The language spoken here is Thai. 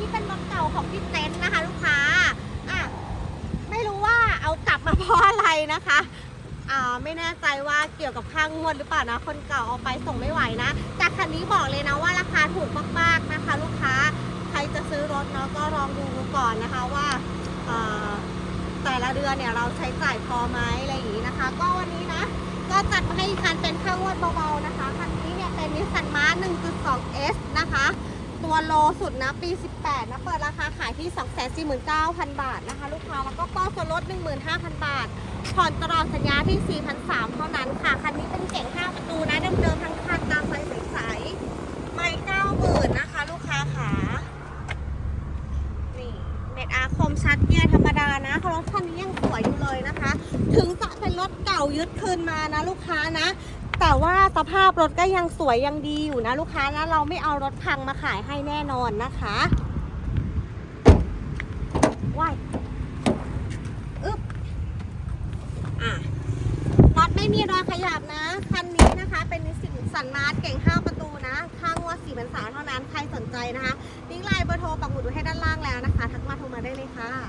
นี่เป็นรถเก่าของพี่เต้นนะคะ ลูกค้าอะไม่รู้ว่าเอากลับมาเพราะอะไรนะคะอ่าไม่แน่ใจว่าเกี่ยวกับค่างวดหรือเปล่านะ คนเก่าเอาไปส่งไม่ไหวนะแต่คันนี้บอกเลยนะว่าราคาถูกมากๆนะคะ ลูกค้าใครจะซื้อรถเนาะก็ลองดูก่อนนะคะว่าแต่ละเดือนเนี่ยเราใช้จ่ายพอไหมอะไรอย่างนี้นะคะ ก็วันนี้นะก็จัดมาให้คันเป็นข้างวดเบาๆนะคะคันนี้เนี่ยเป็นนิสสันมาร์ 1.2S นะคะ ตัวโลสุดนะปี 18 นะ เปิดราคาขายที่ 249,000 บาทนะคะ ลูกค้า แล้วก็ป้อส่วนลด 15,000 บาท ผ่อนตลอดสัญญาที่ 4,300เท่านั้นค่ะ คันนี้เป็นเก่ง5ประตูนะ เดิมๆทั้งคันตามไฟใสๆไม่90,000นะคะ ลูกค้าขานี่เม็ดอาคมชัดเกียร์ธรรมดานะรถคันนี้ยังสวยอยู่เลยนะคะ ถึงจะเป็นรถเก่ายึดคืนมานะ ลูกค้านะ แต่ว่าสภาพรถก็ยังสวยยังดีอยู่นะลูกค้านะเราไม่เอารถพังมาขายให้แน่นอนนะคะว้ายอึ๊บอะรถไม่มีรอยขยับนะ คันนี้นะคะเป็นนิสสันมาร์ทเก่ง5ประตูนะค่างวด4 3 0 0เท่านั้นใครสนใจนะคะลิงก์ไลน์เบอร์โทรปักหมุดไว้ให้ด้านล่างแล้วนะคะ ทักมาโทรมาได้เลยค่ะ